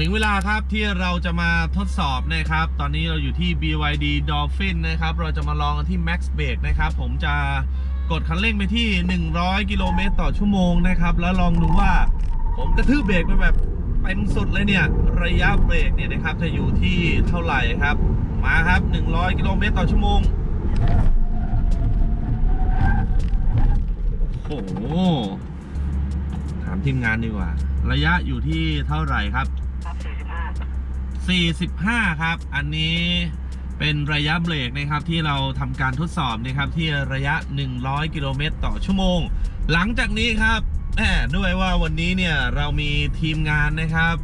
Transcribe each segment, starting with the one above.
ถึงเวลาครับที่เราจะมาทดสอบนะครับ ตอนนี้เราอยู่ที่ BYD Dolphin นะครับ เราจะมาลองกันที่ Max Brake นะครับ ผมจะกดคันเร่งไปที่ 100 กิโลเมตรต่อชั่วโมงนะครับ แล้วลองดูว่าผมกระทืบเบรกไปแบบเต็มสุดเลยเนี่ย ระยะเบรกเนี่ยนะครับ จะอยู่ที่เท่าไหร่ครับ มาครับ 100 กิโลเมตรต่อชั่วโมง โอ้โห ถามทีมงานดีกว่า ระยะอยู่ที่เท่าไหร่ครับ 45 ครับ อันนี้เป็นระยะเบรกนะครับที่เราทำการทดสอบนะครับที่ระยะ 100 กิโลเมตรต่อชั่วโมง หลังจากนี้ครับแหมด้วยว่าวันนี้เนี่ยเรามีทีมงานนะครับ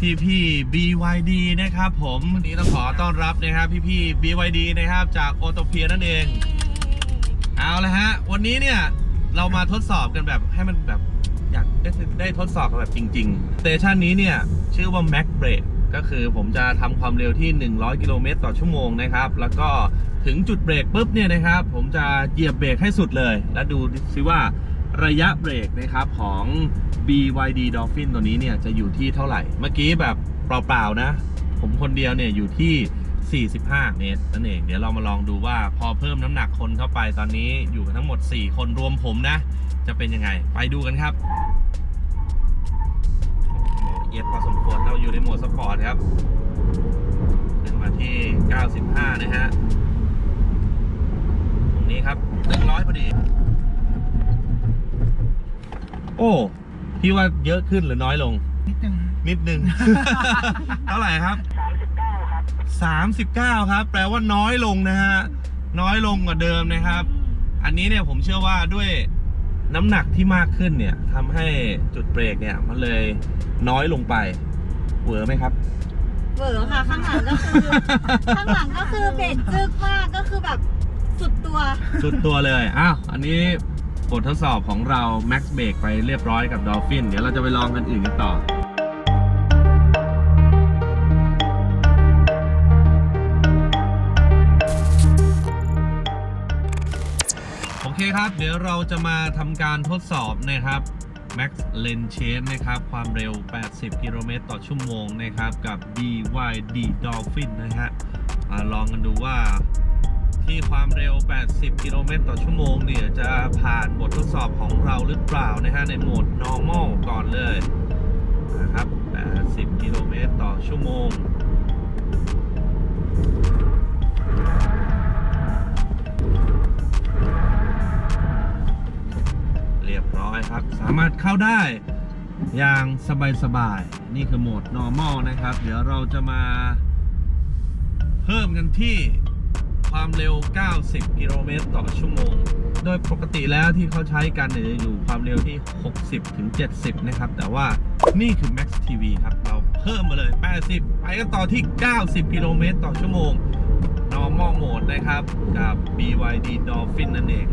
พี่พี่ BYD นะครับผมวันนี้ต้องขอต้อนรับนะครับพี่พี่ BYD นะครับจากโอโตเพียนั่นเอง เอาละฮะ วันนี้เนี่ยเรามาทดสอบกันแบบให้มันแบบอยากได้ได้ทดสอบกันแบบจริงๆสเตชันนี้เนี่ยชื่อว่า Max Brake ก็คือผมจะทำความเร็วที่ 100 กิโลเมตรต่อชั่วโมงนะครับ แล้วก็ถึงจุดเบรกปุ๊บเนี่ยนะครับ ผมจะเหยียบเบรกให้สุดเลย แล้วดูซิว่าระยะเบรกนะครับของ BYD Dolphin ตัวนี้เนี่ยจะอยู่ที่เท่าไหร่ เมื่อกี้แบบเปล่าๆนะ ผมคนเดียวเนี่ยอยู่ที่ 45 เมตรนั่นเอง เดี๋ยวเรามาลองดูว่าพอเพิ่มน้ำหนักคนเข้าไปตอนนี้อยู่กันทั้งหมด 4 คนรวมผมนะ จะเป็นยังไง ไปดูกันครับ อยู่ในโหมดสปอร์ตครับขึ้นมาที่ 95 นะฮะ ตรงนี้ครับ 100พอดี โอ้ พี่ว่าเยอะขึ้นหรือน้อยลง นิดนึงนิดนึง เท่าไหร่ครับ 39 ครับ 39 ครับ แปลว่าน้อยลงนะฮะ น้อยลงกว่าเดิมนะครับ อันนี้เนี่ยผมเชื่อว่าด้วยน้ำหนักที่มากขึ้นเนี่ยทำให้จุดเบรกเนี่ยมันเลยน้อยลงไป เวอร์ไหมครับ เวอร์ค่ะ ข้างหลังก็คือ ข้างหลังก็คือเบรกจึกมากก็คือแบบสุดตัว สุดตัวเลย อ้าว อันนี้บททดสอบของเรา Max b r a k ไปเรียบร้อยกับ Dolphin เดี๋ยวเราจะไปลองกันอื่นกันต่อโอเคครับ เดี๋ยวเราจะมาทำการทดสอบนะครับ Max Lane Change นะครับ ความเร็ว 80 กิโลเมตรต่อชั่วโมงนะครับ กับ BYD Dolphin นะฮะลองกันดูว่าที่ความเร็ว 80 กิโลเมตรต่อชั่วโมงเนี่ย จะผ่านบททดสอบของเราหรือเปล่านะฮะ ในโหมด normal ก่อนเลยนะครับ 80 กิโลเมตรต่อชั่วโมง รียบร้อยครับ สามารถเข้าได้อย่างสบายๆ นี่คือโหมด normal นะครับ เดี๋ยวเราจะมาเพิ่มกันที่ความเร็ว 90 กิโลเมตรต่อชั่วโมง โดยปกติแล้วที่เขาใช้กันเนี่ยจะอยู่ความเร็วที่ 60 ถึง 70 นะครับ แต่ว่านี่คือ Max TV ครับ เราเพิ่มมาเลย 80 ไปกันต่อที่ 90 กิโลเมตรต่อชั่วโมง normal mode นะครับ กับ BYD Dolphin นั่นเอง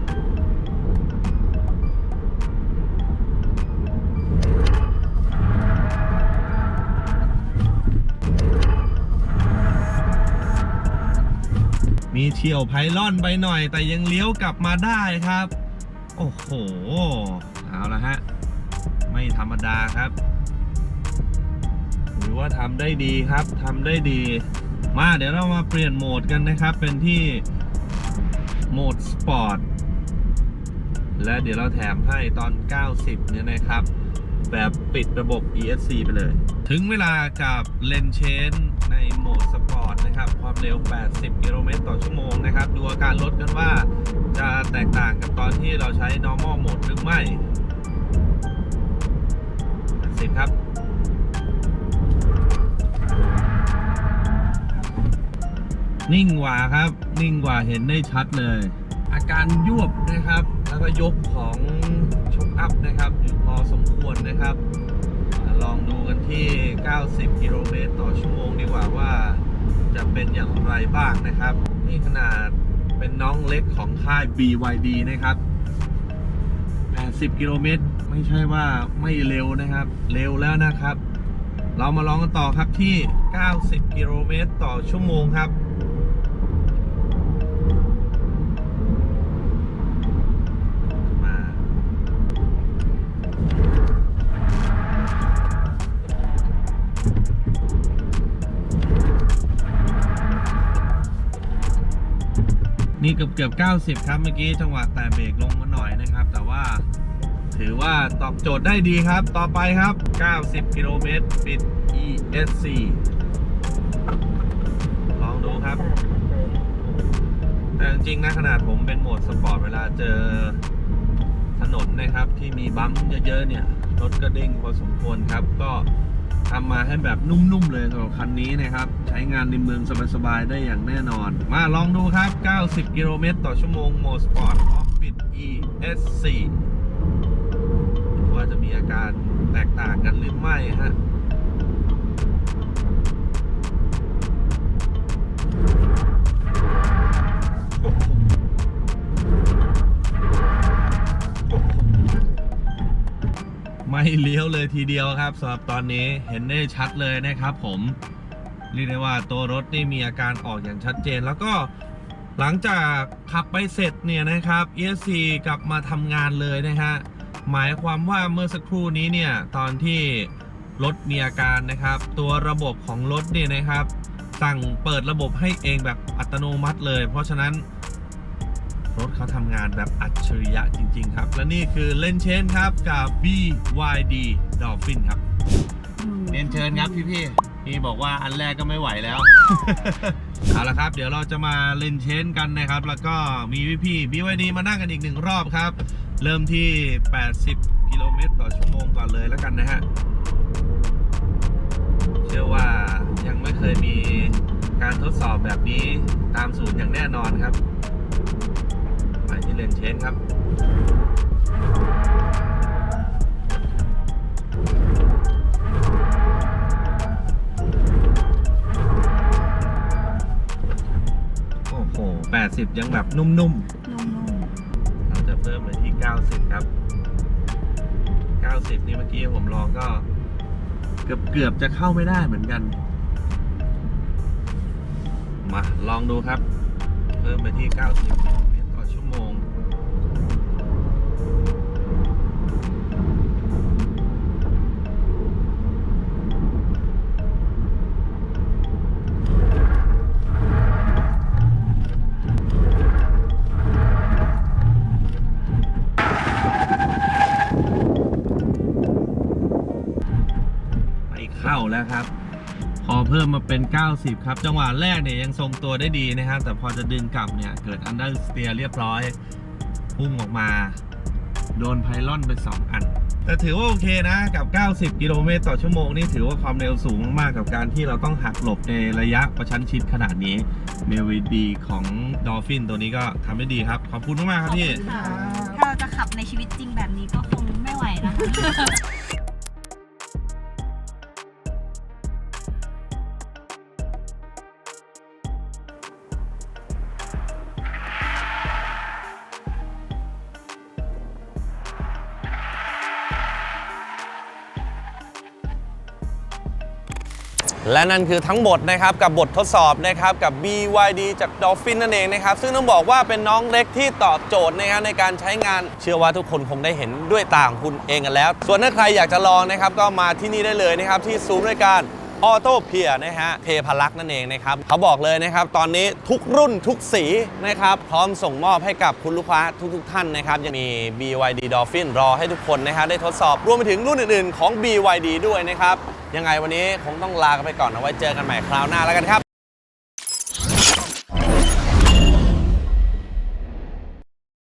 มีเฉี่ยวไพลอนไปหน่อย แต่ยังเลี้ยวกลับมาได้ครับ โอ้โห เอาละฮะ ไม่ธรรมดาครับหรือว่าทำได้ดีครับทำได้ดี มาเดี๋ยวเรามาเปลี่ยนโหมดกันนะครับ เป็นที่โหมดสปอร์ตและเดี๋ยวเราแถมให้ตอน 90 เนี่ยนะครับ แบบปิดระบบ ESC ไปเลย ถึงเวลากับเลนเชนในโหมดสปอร์ตนะครับ ความเร็ว 80 กิโลเมตรต่อชั่วโมงนะครับ ดูอาการรถกันว่าจะแตกต่างกับตอนที่เราใช้ normal mode หรือไม่ 80 ครับนิ่งกว่าครับ นิ่งกว่าเห็นได้ชัดเลย อาการยวบนะครับ แล้วก็ยกของ 90 กิโลเมตรต่อชั่วโมงดีกว่าว่าจะเป็นอย่างไรบ้างนะครับ นี่ขนาดเป็นน้องเล็กของค่าย BYD นะครับ 80 กิโลเมตรไม่ใช่ว่าไม่เร็วนะครับ เร็วแล้วนะครับ เรามาลองกันต่อครับที่ 90 กิโลเมตรต่อชั่วโมงครับ นี่เกือบเกือบ 90 ครับเมื่อกี้จังหวะแต่เบรกลงมาหน่อยนะครับ แต่ว่าถือว่าตอบโจทย์ได้ดีครับ ต่อไปครับ 90 กิโลเมตรปิด ESC ลองดูครับ แต่จริงๆนะขนาดผมเป็นโหมดสปอร์ตเวลาเจอถนนนะครับที่มีบัมป์เยอะๆเนี่ย รถก็เด้งพอสมควรครับก็ ทำมาให้แบบนุ่มๆเลยสำหรับคันนี้นะครับ ใช้งานในเมืองสบายๆได้อย่างแน่นอน มาลองดูครับ 90 กิโลเมตรต่อชั่วโมงโหมดสปอร์ตออฟปิด ESC ว่าจะมีอาการแตกต่างกันหรือไม่ฮะ ไม่เลี้ยวเลยทีเดียวครับสำหรับตอนนี้เห็นได้ชัดเลยนะครับ ผมเรียกได้ว่าตัวรถนี่มีอาการออกอย่างชัดเจน แล้วก็หลังจากขับไปเสร็จเนี่ยนะครับ ESC กลับมาทำงานเลยนะฮะหมายความว่าเมื่อสักครู่นี้เนี่ยตอนที่รถมีอาการนะครับ ตัวระบบของรถเนี่ยนะครับ สั่งเปิดระบบให้เองแบบอัตโนมัติเลย เพราะฉะนั้น รถเขาทำงานแบบอัจฉริยะจริง ๆ ครับ และนี่คือเลนเชนครับกับ BYD Dolphin ครับเรียนเชิญครับพี่พี่ๆพี่บอกว่าอันแรกก็ไม่ไหวแล้ว เอาละครับ เดี๋ยวเราจะมาเลนเชนกันนะครับ แล้วก็มีพี่พี่ๆ BYD มานั่งกันอีกหนึ่งรอบครับ เริ่มที่ 80 กิโลเมตรต่อชั่วโมงก่อนเลยแล้วกันนะฮะเชื่อว่ายังไม่เคยมีการทดสอบแบบนี้ตามศูนย์อย่างแน่นอนครับไป ที่เลนเชนครับโอ้โห80 ยังแบบนุ่มนุ่มๆ เราจะเพิ่มไปที่ 90 ครับ 90 นี่เมื่อกี้ผมลองก็ เกือบเกือบจะเข้าไม่ได้เหมือนกัน มา ลองดูครับ เพิ่มไปที่ 90 เข้าแล้วครับ พอเพิ่มมาเป็น 90 ครับ จังหวะแรกเนี่ยยังทรงตัวได้ดีนะครับ แต่พอจะดึงกลับเนี่ย เกิดอันเดอร์สเตียเรียบร้อย พุ่งออกมา โดนไพลอนไป 2 อัน แต่ถือว่าโอเคนะ กับ 90 กิโลเมตรต่อชั่วโมงนี่ถือว่าความเร็วสูงมากๆกับการที่เราต้องหักหลบในระยะประชันชิดขนาดนี้เมลวีดีของดอลฟินตัวนี้ก็ทำได้ดีครับ ขอบคุณมากๆครับพี่ค่ะถ้าเราจะขับในชีวิตจริงแบบนี้ก็คงไม่ไหวนะคะ และนั่นคือทั้งหมดนะครับกับบททดสอบนะครับกับ BYD จาก Dolphin นั่นเองนะครับซึ่งต้องบอกว่าเป็นน้องเล็กที่ตอบโจทย์นะครับในการใช้งาน เชื่อว่าทุกคนคงได้เห็นด้วยตาของคุณเองกันแล้ว ส่วนถ้าใครอยากจะลองนะครับก็มาที่นี่ได้เลยนะครับที่ศูนย์บริการออโต้เพียนะฮะเทพลักษ์นั่นเองนะครับเขาบอกเลยนะครับ ตอนนี้ทุกรุ่นทุกสีนะครับ พร้อมส่งมอบให้กับคุณลูกค้าทุกๆท่านนะครับ ยังมี BYD Dolphin รอให้ทุกคนนะครับได้ทดสอบรวมไปถึงรุ่นอื่นๆของ BYD ด้วยนะครับ ยังไงวันนี้คงต้องลากันไปก่อนเอาไว้เจอกันใหม่คราวหน้าแล้วกันครับ